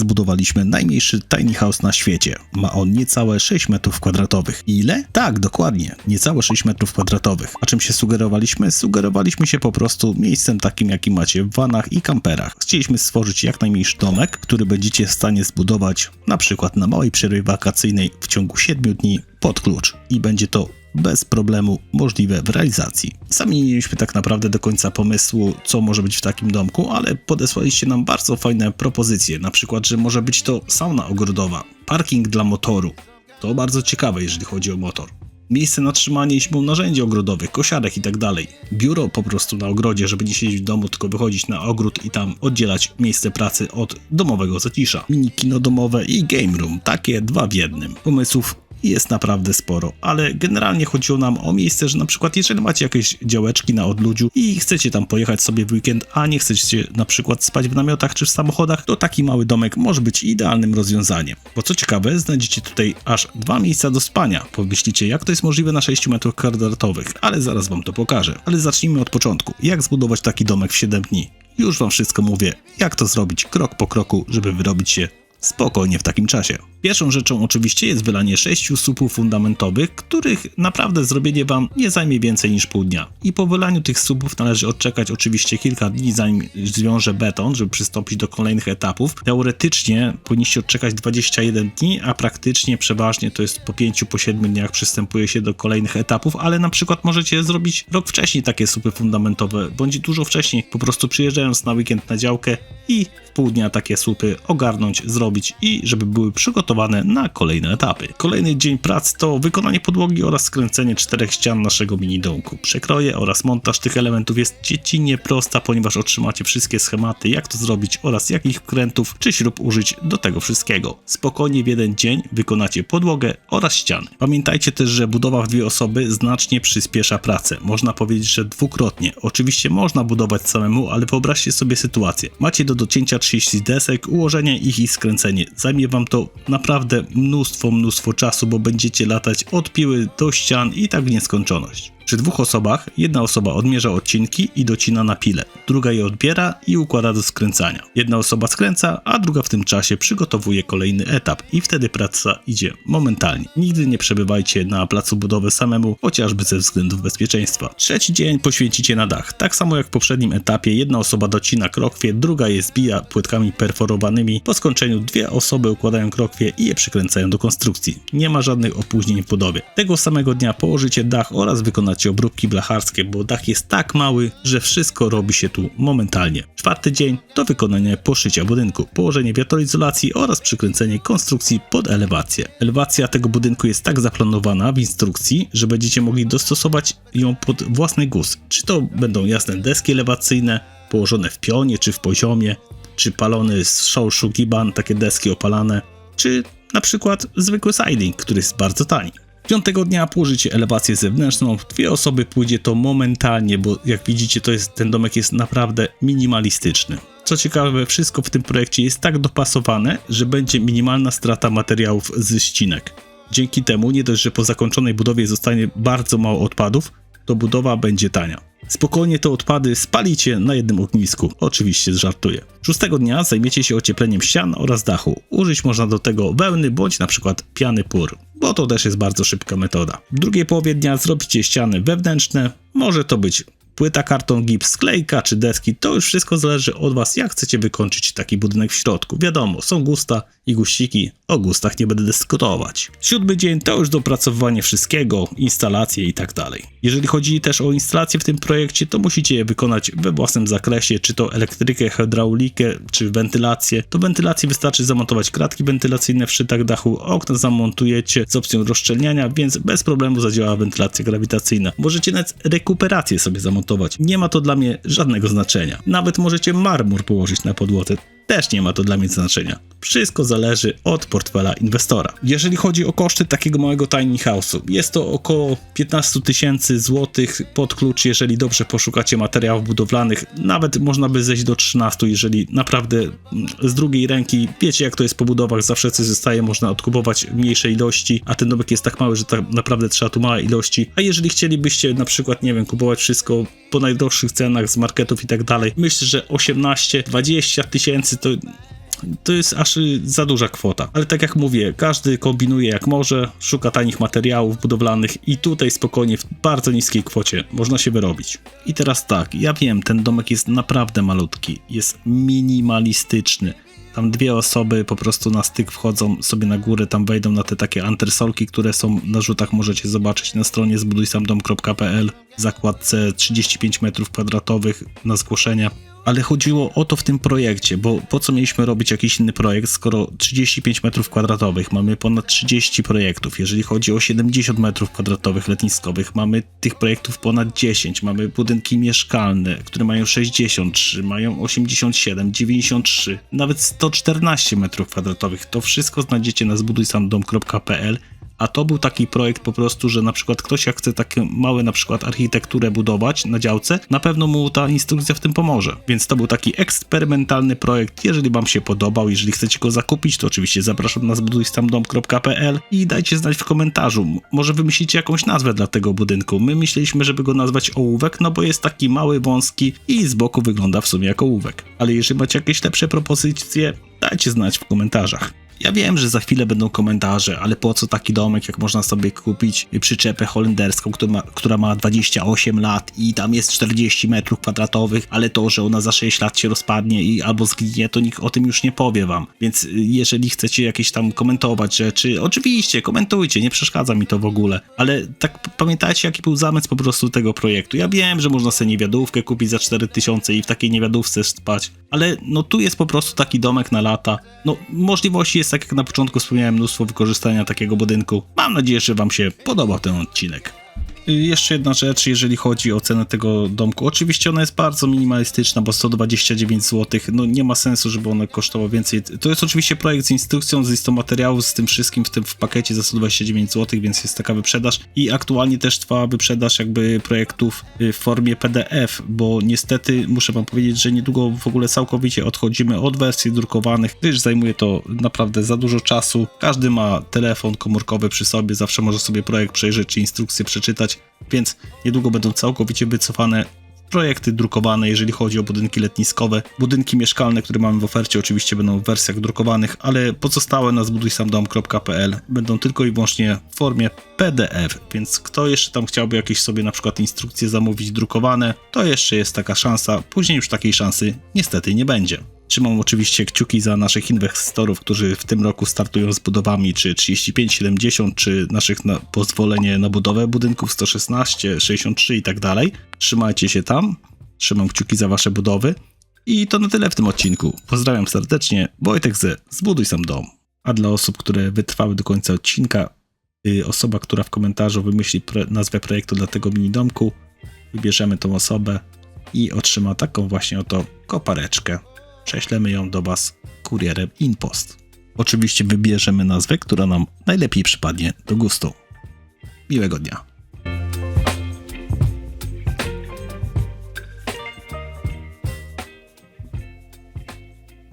zbudowaliśmy najmniejszy tiny house na świecie. Ma on niecałe 6 metrów kwadratowych. Ile? Tak, dokładnie, niecałe 6 metrów kwadratowych. A czym się sugerowaliśmy? Sugerowaliśmy się po prostu miejscem takim, jaki macie w vanach i kamperach. Chcieliśmy stworzyć jak najmniejszy domek, który będziecie w stanie zbudować na przykład na małej przerwie wakacyjnej w ciągu 7 dni pod klucz. I będzie to bez problemu możliwe w realizacji. Sami nie mieliśmy tak naprawdę do końca pomysłu, co może być w takim domku, ale podesłaliście nam bardzo fajne propozycje, na przykład, że może być to sauna ogrodowa, parking dla motoru. To bardzo ciekawe, jeżeli chodzi o motor. Miejsce na trzymanie siłą narzędzi ogrodowych, kosiarek i tak. Biuro po prostu na ogrodzie, żeby nie siedzieć w domu, tylko wychodzić na ogród i tam oddzielać miejsce pracy od domowego zacisza. Mini kino domowe i game room, takie dwa w jednym. Pomysłów jest naprawdę sporo, ale generalnie chodziło nam o miejsce, że na przykład jeżeli macie jakieś działeczki na odludziu i chcecie tam pojechać sobie w weekend, a nie chcecie na przykład spać w namiotach czy w samochodach, to taki mały domek może być idealnym rozwiązaniem. Bo co ciekawe, znajdziecie tutaj aż dwa miejsca do spania. Pomyślicie, jak to jest możliwe na 6 metrów kwadratowych, ale zaraz wam to pokażę. Ale zacznijmy od początku. Jak zbudować taki domek w 7 dni? Już wam wszystko mówię, jak to zrobić krok po kroku, żeby wyrobić się spokojnie w takim czasie. Pierwszą rzeczą oczywiście jest wylanie sześciu supów fundamentowych, których naprawdę zrobienie Wam nie zajmie więcej niż pół dnia. I po wylaniu tych supów należy odczekać oczywiście kilka dni zanim zwiąże beton, żeby przystąpić do kolejnych etapów. Teoretycznie powinniście odczekać 21 dni, a praktycznie przeważnie to jest po 5 po 7 dniach przystępuje się do kolejnych etapów, ale na przykład możecie zrobić rok wcześniej takie supy fundamentowe, bądź dużo wcześniej, po prostu przyjeżdżając na weekend na działkę i w pół dnia takie supy ogarnąć, zrobić i żeby były przygotowane na kolejne etapy. Kolejny dzień prac to wykonanie podłogi oraz skręcenie czterech ścian naszego mini domku. Przekroje oraz montaż tych elementów jest dziecinnie prosta, ponieważ otrzymacie wszystkie schematy, jak to zrobić oraz jakich wkrętów czy śrub użyć do tego wszystkiego. Spokojnie w jeden dzień wykonacie podłogę oraz ściany. Pamiętajcie też, że budowa w dwie osoby znacznie przyspiesza pracę. Można powiedzieć, że dwukrotnie. Oczywiście można budować samemu, ale wyobraźcie sobie sytuację. Macie do docięcia 30 desek, ułożenie ich i skręcenie. Zajmie wam to naprawdę mnóstwo, mnóstwo czasu, bo będziecie latać od piły do ścian i tak w nieskończoność. Przy dwóch osobach jedna osoba odmierza odcinki i docina na pile, druga je odbiera i układa do skręcania. Jedna osoba skręca, a druga w tym czasie przygotowuje kolejny etap i wtedy praca idzie momentalnie. Nigdy nie przebywajcie na placu budowy samemu, chociażby ze względów bezpieczeństwa. Trzeci dzień poświęcicie na dach. Tak samo jak w poprzednim etapie, jedna osoba docina krokwie, druga je zbija płytkami perforowanymi. Po skończeniu dwie osoby układają krokwie i je przykręcają do konstrukcji. Nie ma żadnych opóźnień w budowie. Tego samego dnia położycie dach oraz wykonacie obróbki blacharskie, bo dach jest tak mały, że wszystko robi się tu momentalnie. Czwarty dzień to wykonanie poszycia budynku, położenie wiatroizolacji oraz przykręcenie konstrukcji pod elewację. Elewacja tego budynku jest tak zaplanowana w instrukcji, że będziecie mogli dostosować ją pod własny gust. Czy to będą jasne deski elewacyjne, położone w pionie czy w poziomie, czy palony z show giban, takie deski opalane, czy na przykład zwykły siding, który jest bardzo tani. Piątego dnia położycie elewację zewnętrzną, w dwie osoby pójdzie to momentalnie, bo jak widzicie to jest, ten domek jest naprawdę minimalistyczny. Co ciekawe, wszystko w tym projekcie jest tak dopasowane, że będzie minimalna strata materiałów z ścinek. Dzięki temu nie dość, że po zakończonej budowie zostanie bardzo mało odpadów, to budowa będzie tania. Spokojnie te odpady spalicie na jednym ognisku. Oczywiście żartuję. Szóstego dnia zajmiecie się ociepleniem ścian oraz dachu. Użyć można do tego wełny bądź na przykład piany pur, bo to też jest bardzo szybka metoda. W drugiej połowie dnia zrobicie ściany wewnętrzne. Może to być płyta, karton, gips, sklejka czy deski, to już wszystko zależy od Was, jak chcecie wykończyć taki budynek w środku. Wiadomo, są gusta i guściki, o gustach nie będę dyskutować. Siódmy dzień to już dopracowywanie wszystkiego, instalacje i tak dalej. Jeżeli chodzi też o instalacje w tym projekcie, to musicie je wykonać we własnym zakresie, czy to elektrykę, hydraulikę, czy wentylację. Do wentylacji wystarczy zamontować kratki wentylacyjne w szczytach dachu, okna zamontujecie z opcją rozszczelniania, więc bez problemu zadziała wentylacja grawitacyjna. Możecie nawet rekuperację sobie zamontować nie ma to dla mnie żadnego znaczenia. Nawet możecie marmur położyć na podłodze też nie ma to dla mnie znaczenia. Wszystko zależy od portfela inwestora. Jeżeli chodzi o koszty takiego małego tiny house'u, jest to około 15 tysięcy złotych pod klucz, jeżeli dobrze poszukacie materiałów budowlanych. Nawet można by zejść do 13, jeżeli naprawdę mm, z drugiej ręki wiecie, jak to jest po budowach, zawsze coś zostaje, można odkupować mniejsze ilości, a ten domek jest tak mały, że tak naprawdę trzeba tu małe ilości. A jeżeli chcielibyście na przykład, nie wiem, kupować wszystko po najdroższych cenach z marketów i tak dalej, myślę, że 18-20 tysięcy to to jest aż za duża kwota. Ale tak jak mówię, każdy kombinuje jak może, szuka tanich materiałów budowlanych i tutaj spokojnie w bardzo niskiej kwocie można się wyrobić. I teraz tak, ja wiem, ten domek jest naprawdę malutki, jest minimalistyczny. Tam dwie osoby po prostu na styk wchodzą sobie na górę, tam wejdą na te takie antresolki, które są na rzutach, możecie zobaczyć na stronie zbudujsamdom.pl w zakładce 35 metrów kwadratowych na zgłoszenia. Ale chodziło o to w tym projekcie, bo po co mieliśmy robić jakiś inny projekt, skoro 35 metrów kwadratowych, mamy ponad 30 projektów. Jeżeli chodzi o 70 metrów kwadratowych letniskowych, mamy tych projektów ponad 10. Mamy budynki mieszkalne, które mają 63, mają 87, 93, nawet 114 metrów kwadratowych. To wszystko znajdziecie na zbudujsamdom.pl a to był taki projekt po prostu, że na przykład ktoś jak chce takie małe na przykład architekturę budować na działce, na pewno mu ta instrukcja w tym pomoże. Więc to był taki eksperymentalny projekt. Jeżeli wam się podobał, jeżeli chcecie go zakupić, to oczywiście zapraszam na zbudujstamdom.pl i dajcie znać w komentarzu. Może wymyślicie jakąś nazwę dla tego budynku. My myśleliśmy, żeby go nazwać ołówek, no bo jest taki mały, wąski i z boku wygląda w sumie jak ołówek. Ale jeżeli macie jakieś lepsze propozycje, dajcie znać w komentarzach. Ja wiem, że za chwilę będą komentarze, ale po co taki domek, jak można sobie kupić przyczepę holenderską, która ma, która ma 28 lat i tam jest 40 metrów kwadratowych, ale to, że ona za 6 lat się rozpadnie i albo zginie, to nikt o tym już nie powie wam. Więc y, jeżeli chcecie jakieś tam komentować rzeczy, oczywiście komentujcie, nie przeszkadza mi to w ogóle, ale tak pamiętajcie, jaki był zamysł po prostu tego projektu. Ja wiem, że można sobie niewiadówkę kupić za 4000 i w takiej niewiadówce spać, ale no tu jest po prostu taki domek na lata. No możliwości jest, tak jak na początku wspomniałem, mnóstwo wykorzystania takiego budynku. Mam nadzieję, że wam się podobał ten odcinek. Jeszcze jedna rzecz, jeżeli chodzi o cenę tego domku. Oczywiście ona jest bardzo minimalistyczna, bo 129 zł. No nie ma sensu, żeby ona kosztowała więcej. To jest oczywiście projekt z instrukcją, z listą materiałów, z tym wszystkim w tym w pakiecie za 129 zł, więc jest taka wyprzedaż. I aktualnie też trwa wyprzedaż jakby projektów y, w formie PDF, bo niestety muszę wam powiedzieć, że niedługo w ogóle całkowicie odchodzimy od wersji drukowanych, gdyż zajmuje to naprawdę za dużo czasu. Każdy ma telefon komórkowy przy sobie, zawsze może sobie projekt przejrzeć czy instrukcję przeczytać, więc niedługo będą całkowicie wycofane projekty drukowane, jeżeli chodzi o budynki letniskowe. Budynki mieszkalne, które mamy w ofercie, oczywiście będą w wersjach drukowanych, ale pozostałe na zbudujsamdom.pl będą tylko i wyłącznie w formie PDF, więc kto jeszcze tam chciałby jakieś sobie na przykład instrukcje zamówić drukowane, to jeszcze jest taka szansa. Później już takiej szansy niestety nie będzie. Trzymam oczywiście kciuki za naszych inwestorów, którzy w tym roku startują z budowami czy 3570, czy naszych na pozwolenie na budowę budynków 116, 63 i tak dalej. Trzymajcie się tam. Trzymam kciuki za wasze budowy. I to na tyle w tym odcinku. Pozdrawiam serdecznie. Wojtek ze Zbuduj sam dom. A dla osób, które wytrwały do końca odcinka, y, osoba, która w komentarzu wymyśli nazwę projektu dla tego mini domku, wybierzemy tą osobę i otrzyma taką właśnie oto kopareczkę prześlemy ją do Was kurierem InPost. Oczywiście wybierzemy nazwę, która nam najlepiej przypadnie do gustu. Miłego dnia.